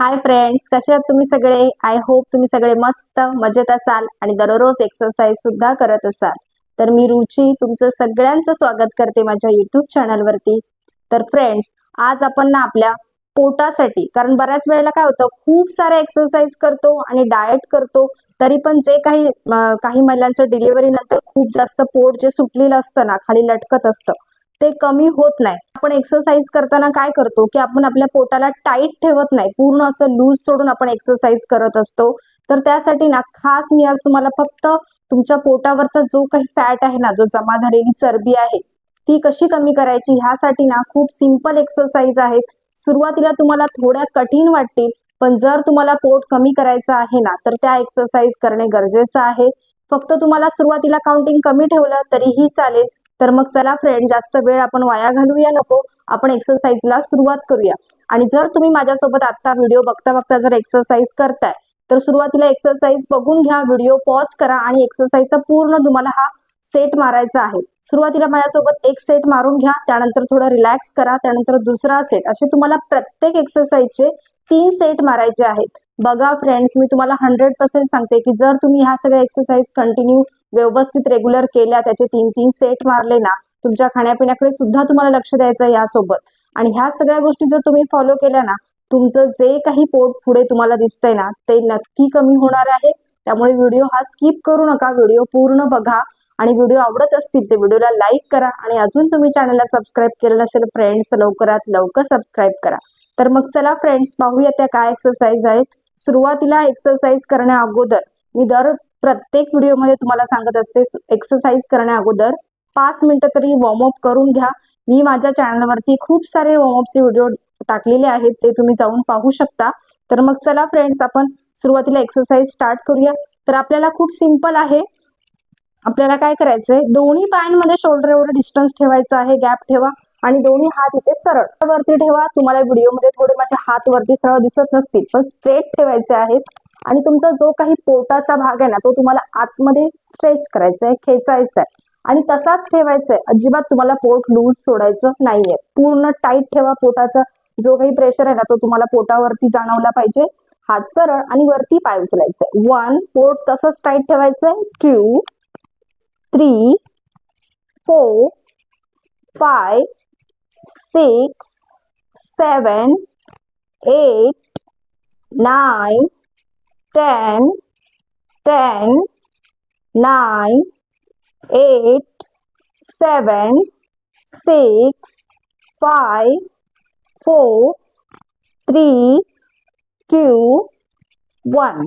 Hi friends कसे आहात तुम्ही सगळे? आय होप तुम्ही सगळे मस्त मजेत असाल आणि दररोज एक्सरसाइज सुद्धा करत असाल. तर मी रुची तुमचं सगळ्यांचं स्वागत करते माझ्या युट्यूब चॅनलवरती तर फ्रेंड्स आज आपण ना आपल्या पोटासाठी कारण बऱ्याच वेळेला काय होतं खूप सारे एक्सरसाइज करतो आणि डाएट करतो तरी पण जे काही काही महिलांचं डिलिव्हरी नंतर खूप जास्त पोट जे सुटलेलं असतं ना खाली लटकत असतं ते कमी होत नाही. आपण एक्सरसाइज करताना काय करतो की आपण आपल्या पोटाला टाईट ठेवत नाही. पूर्ण असं लूज सोडून आपण एक्सरसाइज करत असतो. तर त्यासाठी ना खास मी आज तुम्हाला फक्त तुमच्या पोटावरचा जो काही फॅट आहे ना जो जमा झालेली चरबी आहे ती कशी कमी करायची ह्यासाठी ना खूप सिंपल एक्सरसाइज आहेत. सुरुवातीला तुम्हाला थोड्या कठीण वाटतील पण जर तुम्हाला पोट कमी करायचं आहे ना तर त्या एक्सरसाइज करणे गरजेचं आहे. फक्त तुम्हाला सुरुवातीला काउंटिंग कमी ठेवलं तरीही चालेल. तर मग चला फ्रेंड जास्त वेळ आपण वाया घालूया नको. आपण एक्सरसाइजला सुरुवात करूया. आणि जर तुम्ही माझ्यासोबत आता व्हिडिओ बघता बघता जर एक्सरसाइज करताय तर सुरुवातीला एक्सरसाइज बघून घ्या व्हिडिओ पॉज करा आणि एक्सरसाइजचा पूर्ण तुम्हाला हा सेट मारायचा आहे. सुरुवातीला माझ्यासोबत एक सेट मारून घ्या त्यानंतर थोडं रिलॅक्स करा त्यानंतर दुसरा सेट असे तुम्हाला प्रत्येक एक्सरसाइजचे तीन सेट मारायचे आहेत. बघा फ्रेंड्स मी तुम्हाला हंड्रेड पर्सेंट सांगते की जर तुम्ही ह्या सगळ्या एक्सरसाइज कंटिन्यू व्यवस्थित रेग्युलर केल्या त्याचे तीन तीन सेट मारले ना तुमच्या खाण्यापिण्याकडे सुद्धा तुम्हाला लक्ष द्यायचं आहे यासोबत. आणि ह्या सगळ्या गोष्टी जर तुम्ही फॉलो केल्या ना तुमचं जे काही पोट पुढे तुम्हाला दिसतंय ना ते नक्की कमी होणार आहे. त्यामुळे व्हिडिओ हा स्किप करू नका व्हिडिओ पूर्ण बघा. आणि व्हिडिओ आवडत असतील तर व्हिडिओला लाईक करा आणि अजून तुम्ही चॅनलला सबस्क्राईब केलेलं असेल फ्रेंड्स लवकरात लवकर सबस्क्राईब करा. तर मग चला फ्रेंड्स पाहूया त्या काय एक्सरसाइज आहेत. सुरुवातीला एक्सरसाइज करण्या अगोदर मी दर प्रत्येक व्हिडिओमध्ये तुम्हाला सांगत असते एक्सरसाइज करण्या अगोदर पाच मिनिटं तरी वॉर्मअप करून घ्या. मी माझ्या चॅनलवरती खूप सारे वॉर्मअपचे व्हिडिओ टाकलेले आहेत ते तुम्ही जाऊन पाहू शकता. तर मग चला फ्रेंड्स आपण सुरुवातीला एक्सरसाइज स्टार्ट करूया. तर आपल्याला खूप सिंपल आहे. आपल्याला काय करायचंय दोन्ही पायांमध्ये शोल्डर एवढं डिस्टन्स ठेवायचं आहे गॅप ठेवा. आणि दोन्ही हात इथे सरळ. वरती ठेवा तुम्हाला व्हिडिओमध्ये थोडे माझे हात वरती सरळ दिसत नसतील पण स्ट्रेट ठेवायचे आहेत. आणि तुमचा जो काही पोटाचा भाग आहे ना तो तुम्हाला आतमध्ये स्ट्रेच करायचा आहे खेचायचा आहे. आणि तसाच ठेवायचा आहे. अजिबात तुम्हाला पोट लूज सोडायचं नाहीये. पूर्ण टाईट ठेवा पोटाचा. जो काही प्रेशर आहे ना तो तुम्हाला पोटावरती जाणवला पाहिजे. हात सरळ आणि वरती पाय उचलायचं वन पोट तसंच टाईट ठेवायचंय two three four five six seven eight nine ten ten nine eight seven six five four three two, one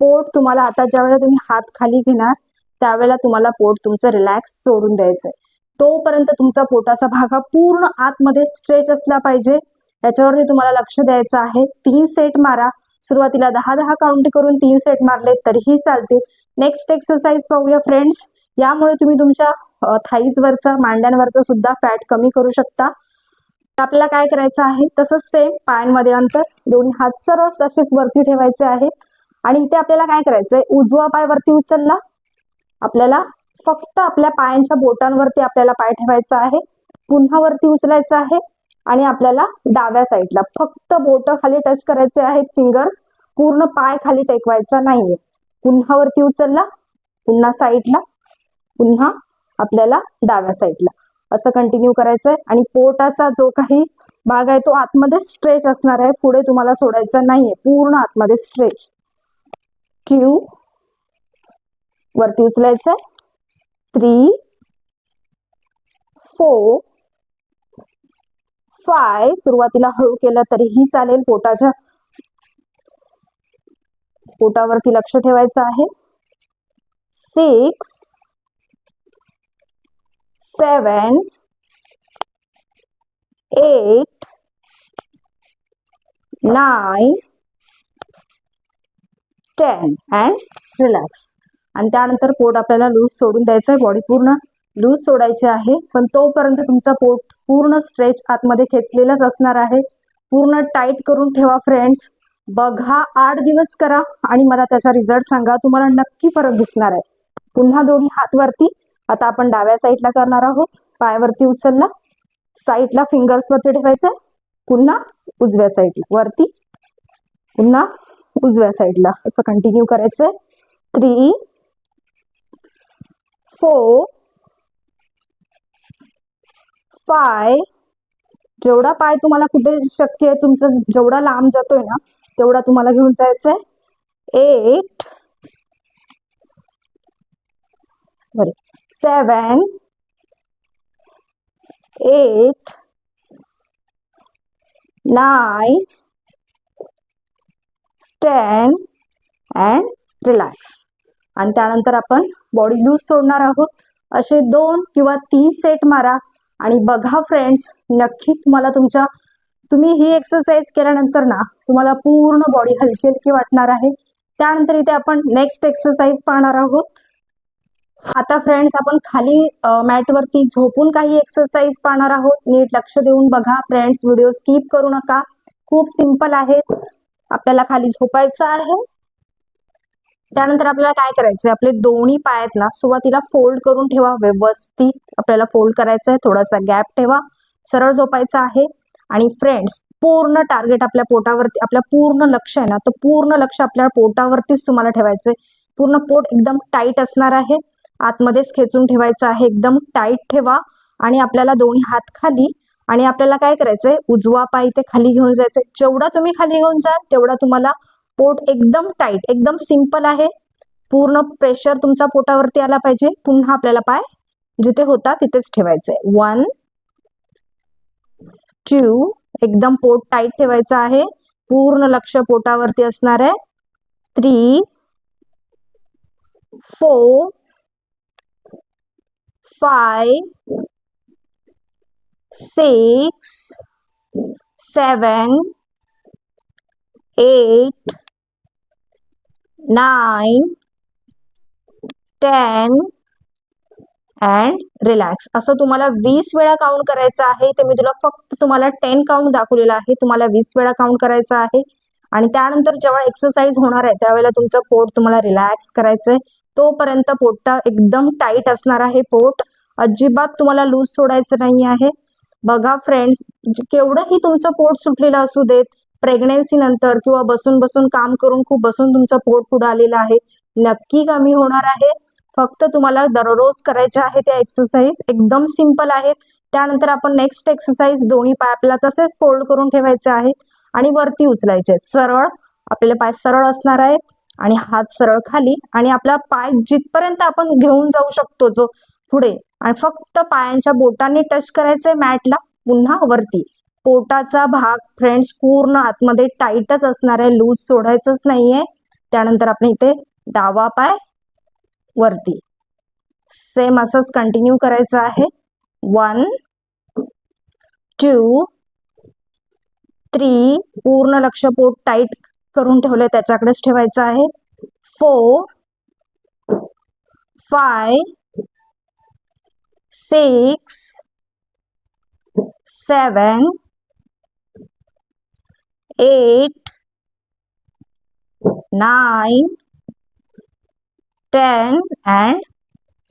पोट तुम्हाला आता ज्यावेळेला तुम्ही हात खाली घेणार त्यावेळेला तुम्हाला पोट तुमचं रिलॅक्स सोडून द्यायचं आहे तोपर्यंत तुमचा पोटाचा भाग हा पूर्ण आतमध्ये स्ट्रेच असला पाहिजे. याच्यावरती तुम्हाला लक्ष द्यायचं आहे. तीन सेट मारा. सुरुवातीला दहा दहा काउंट करून तीन सेट मारले तरीही चालतील. नेक्स्ट एक्सरसाइज पाहूया फ्रेंड्स यामुळे तुम्ही तुमच्या थाईज वरचा मांड्यांवरचा सुद्धा फॅट कमी करू शकता. आपल्याला काय करायचं आहे? तसंच सेम पायांमध्ये अंतर. दोन्ही हात सरळ तसेच वरती ठेवायचे आहेत. आणि इथे आपल्याला काय करायचंय? उजवा पाय वरती उचलला. आपल्याला फक्त आपल्या पायांच्या बोटांवरती आपल्याला पाय ठेवायचा आहे पुन्हा वरती उचलायचं आहे आणि आपल्याला डाव्या साईडला फक्त बोट खाली टच करायचे आहेत फिंगर्स पूर्ण पाय खाली टेकवायचा नाहीये. पुन्हा वरती उचलला पुन्हा साईडला पुन्हा आपल्याला डाव्या साईडला. असं कंटिन्यू करायचंय आणि पोटाचा जो काही भाग आहे तो आतमध्ये स्ट्रेच असणार आहे. पुढे तुम्हाला सोडायचा नाहीये. पूर्ण आतमध्ये स्ट्रेच क्यू वरती उचलायचंय. थ्री फोर फाय सुरुवातीला हळू केलं तरीही चालेल. पोटाच्या पोटावरती लक्ष ठेवायचं आहे. Six seven eight nine ten and relax आणि त्यानंतर पोट आपल्याला लूज सोडून द्यायचं आहे. बॉडी पूर्ण लूज सोडायची आहे. पण तोपर्यंत तुमचा पोट पूर्ण स्ट्रेच आतमध्ये खेचलेलाच असणार आहे. पूर्ण टाईट करून ठेवा फ्रेंड्स बघा आठ दिवस करा आणि मला त्याचा रिझल्ट सांगा. तुम्हाला नक्की फरक दिसणार आहे. पुन्हा दोन्ही हातवरती. आता आपण डाव्या साईडला करणार आहोत. पायावरती उचलला. साईडला फिंगर्स वरती ठेवायचं पुन्हा उजव्या साईडला वरती. पुन्हा उजव्या साईडला असं कंटिन्यू करायचंय. थ्री फोर पाय जेवढा पाय तुम्हाला कुठे शक्य आहे तुमचं जेवढा लांब जातोय ना तेवढा तुम्हाला घेऊन जायचंय. Eight sorry seven eight nine ten and relax आणि त्यानंतर आपण बॉडी लूज सोडणार आहोत. असे दोन किंवा तीन सेट मारा आणि बघा फ्रेंड्स नक्की तुम्हाला तुमच्या तुम्ही ही एक्सरसाइज केल्यानंतर ना तुम्हाला पूर्ण बॉडी हलकी हलकी वाटणार आहे. त्यानंतर इथे आपण नेक्स्ट एक्सरसाइज पाहणार आहोत. आता फ्रेंड्स आपण खाली मॅटवरती झोपून काही एक्सरसाइज पाहणार आहोत. नीट लक्ष देऊन बघा फ्रेंड्स व्हिडिओ स्किप करू नका. खूप सिंपल आहेत. आपल्याला खाली झोपायचं आहे. त्यानंतर आपल्याला काय करायचंय? आपले दोन्ही पाय आहेत ना सुरुवातीला फोल्ड करून ठेवा. व्यवस्थित आपल्याला फोल्ड करायचं आहे थोडासा गॅप ठेवा. सरळ झोपायचं आहे. आणि फ्रेंड्स पूर्ण टार्गेट आपल्या पोटावरती आपल्या पूर्ण लक्ष आहे ना तर पूर्ण लक्ष आपल्या पोटावरतीच तुम्हाला ठेवायचंय. पूर्ण पोट एकदम टाईट असणार आहे. आतमध्येच खेचून ठेवायचं आहे. एकदम टाईट ठेवा. आणि आपल्याला दोन्ही हात खाली. आणि आपल्याला काय करायचंय? उजवा पाय इथे खाली घेऊन जायचंय. जेवढा तुम्ही खाली घेऊन जाल तेवढा तुम्हाला पोट एकदम टाईट एकदम सिंपल आहे. पूर्ण प्रेशर तुमचा पोटावरती आला पाहिजे. पुन्हा आपल्याला पाय जिथे होता तिथेच ठेवायचं आहे वन टू एकदम पोट टाईट ठेवायचं आहे. पूर्ण लक्ष पोटावरती असणार आहे. Three four five six seven eight nine ten and relax असं तुम्हाला वीस वेळा काउंट करायचं आहे. ते मी तुला फक्त तुम्हाला टेन काउंट दाखवलेलं आहे. तुम्हाला वीस वेळा काउंट करायचं आहे. आणि त्यानंतर जेव्हा एक्सरसाइज होणार आहे त्यावेळेला तुमचं पोट तुम्हाला रिलॅक्स करायचंय तोपर्यंत पोटा एकदम टाईट असणार आहे. पोट अजिबात तुम्हाला लूज सोडायचं नाही आहे. बघा फ्रेंड्स केवढंही तुमचं पोट सुटलेलं असू देत प्रेग्नेन्सी नंतर किंवा बसून बसून काम करून खूप बसून तुमचं पोट पुढे आलेलं आहे. नक्की कमी होणार आहे. फक्त तुम्हाला दररोज करायच्या आहे त्या एक्सरसाइज एकदम सिंपल आहेत त्यानंतर आपण नेक्स्ट एक्सरसाइज दोन्ही पाय आपल्याला तसेच फोल्ड करून ठेवायचे आहेत आणि वरती उचलायचे. सरळ आपल्याला पाय सरळ असणार आहेत आणि हात सरळ खाली आणि आपला पाय जिथपर्यंत आपण घेऊन जाऊ शकतो जो पुढे. आणि फक्त पायांच्या बोटांनी टच करायचंय मॅटला पुन्हा वरती. पोटाचा भाग फ्रेंड्स पूर्ण आतमध्ये टाईटच असणार आहे. लूज सोडायचंच नाहीये. त्यानंतर आपण इथे डावा पाय वरती. सेम असंच कंटिन्यू करायचं आहे. वन टू थ्री पूर्ण लक्ष पोट टाईट करून ठेवलंय. त्याच्याकडेच ठेवायचं आहे. Four five six seven eight nine ten and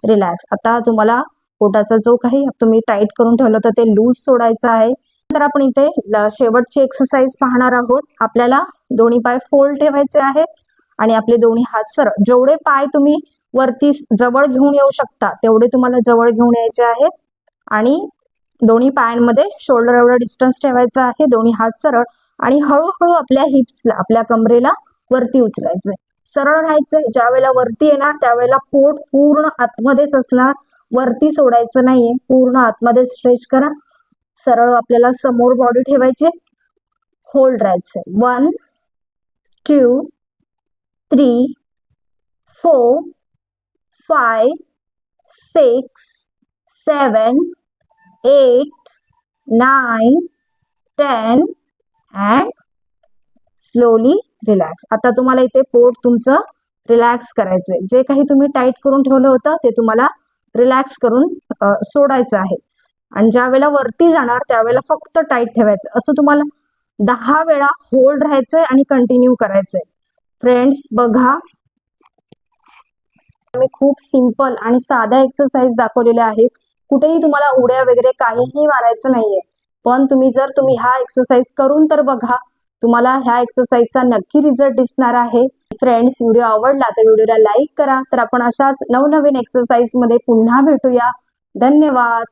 relax आता तुम्हाला पोटाचा जो काही तुम्ही टाईट करून ठेवलं तर ते लूज सोडायचं आहे. तर आपण इथे शेवटची एक्सरसाइज पाहणार आहोत. आपल्याला दोन्ही पाय फोल्ड ठेवायचे आहेत आणि आपले दोन्ही हात सर जेवढे पाय तुम्ही वरती जवळ घेऊन येऊ शकता तेवढे तुम्हाला जवळ घेऊन यायचे आहेत. आणि दोन्ही पायांमध्ये शोल्डर एवढा डिस्टन्स ठेवायचा आहे. दोन्ही हात सरळ. आणि हळूहळू आपल्या हिप्सला आपल्या कमरेला वरती उचलायचंय. सरळ राहायचंय. ज्या वेळेला वरती येणार त्यावेळेला पोट पूर्ण आतमध्येच असणार. वरती सोडायचं नाहीये. पूर्ण आतमध्ये स्ट्रेच करा. सरळ आपल्याला समोर बॉडी ठेवायची. होल्ड राहायचंय. One two three four five six seven eight nine ten and slowly relax आता तुम्हाला इथे पोट तुमचं रिलॅक्स करायचंय. जे काही तुम्ही टाईट करून ठेवलं होतं ते तुम्हाला रिलॅक्स करून सोडायचं आहे. आणि ज्या वेळेला वरती जाणार त्यावेळेला फक्त टाईट ठेवायचं. असं तुम्हाला दहा वेळा होल्ड राहायचंय आणि कंटिन्यू करायचंय. फ्रेंड्स बघा. मी खूप सिंपल आणि साध्या एक्सरसाइज दाखवलेल्या आहेत. कुठेही तुम्हाला उड्या वगैरे काहीही मारायचं नाहीये. पण तुम्ही जर तुम्ही हा एक्सरसाइज करून तर बघा तुम्हाला ह्या एक्सरसाइजचा नक्की रिझल्ट दिसणार आहे. फ्रेंड्स व्हिडिओ आवडला तर व्हिडिओला लाईक करा. तर आपण अशाच नवनवीन एक्सरसाइजमध्ये पुन्हा भेटूया. धन्यवाद!